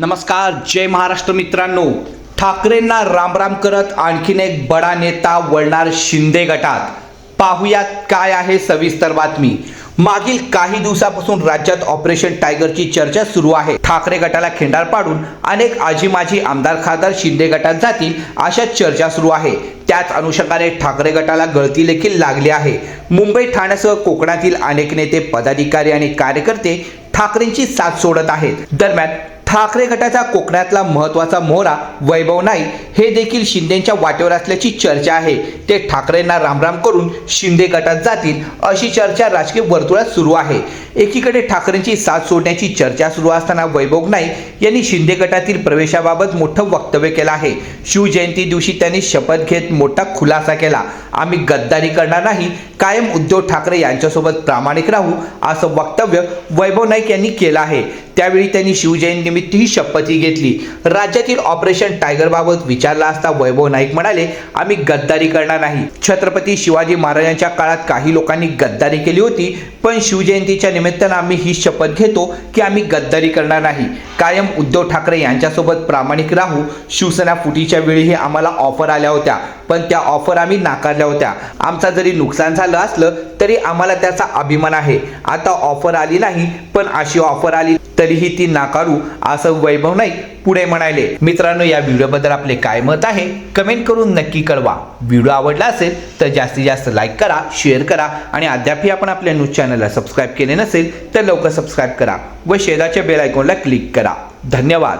नमस्कार जय महाराष्ट्र मित्रांनो. ठाकरेंना रामराम करत आणखीन एक बडा नेता वळणार शिंदे गटात. पाहुयात काय आहे सविस्तर बातमी. मागील काही दिवसापासून राज्यात ऑपरेशन टायगरची चर्चा सुरू आहे. ठाकरे गटाला खेंडार पाडून अनेक आजी माजी आमदार खासदार शिंदे गटात जातील अशा चर्चा सुरू आहे. त्याच अनुषंगाने ठाकरे गटाला गळती देखील लागली आहे. मुंबई ठाण्यासह कोकणातील अनेक नेते पदाधिकारी आणि कार्यकर्ते ठाकरेंची साथ सोडत आहेत. दरम्यान ठाकरे गटाचा कोकणातला महत्त्वाचा मोहरा वैभव नाईक हे देखील शिंदेच्या वाटेवर असल्याची चर्चा आहे. ते ठाकरेंना रामराम करून शिंदे गटात जातील अशी चर्चा राजकीय वर्तुळात सुरू आहे. एकीकडे ठाकरेंची साथ सोडण्याची चर्चा सुरू असताना वैभव नाईक यांनी शिंदे गटातील प्रवेशाबाबत मोठं वक्तव्य केलं आहे. शिवजयंती दिवशी त्यांनी शपथ घेत मोठा खुलासा केला. आम्ही गद्दारी करणार नाही कायम उद्धव ठाकरे यांच्यासोबत प्रामाणिक राहू असं वक्तव्य वैभव नाईक यांनी केलं आहे. त्यावेळी त्यांनी शिवजयंतीनिमित्त ही शपथही घेतली. राज्यातील ऑपरेशन टायगरबाबत विचारला असता वैभव नाईक म्हणाले आम्ही गद्दारी करणार नाही. छत्रपती शिवाजी महाराजांच्या काळात काही लोकांनी गद्दारी केली होती पण शिवजयंतीच्या निमित्त निमित्तानं आम्ही ही शपथ घेतो की आम्ही गद्दारी करणार नाही. कायम उद्धव ठाकरे यांच्यासोबत प्रामाणिक राहू. शिवसेना फुटीच्या वेळीही आम्हाला ऑफर आल्या होत्या. पण त्या ऑफर आम्ही नाकारल्या होत्या. आमचा जरी नुकसान झालं असलं तरी आम्हाला त्याचा अभिमान आहे. आता ऑफर आली नाही पण अशी ऑफर आली तरीही ती नाकारू असं वैभव नाईक पुढे म्हणाले. मित्रांनो या व्हिडिओबद्दल आपले काय मत आहे? कमेंट करून नक्की कळवा. व्हिडिओ आवडला असेल तर जास्तीत जास्त लाईक करा शेअर करा आणि अद्यापही आपण आपल्या न्यूज चॅनलला सबस्क्राईब केले नसेल तर लवकर सबस्क्राईब करा व शेजारच्या बेल आयकॉनला क्लिक करा. धन्यवाद.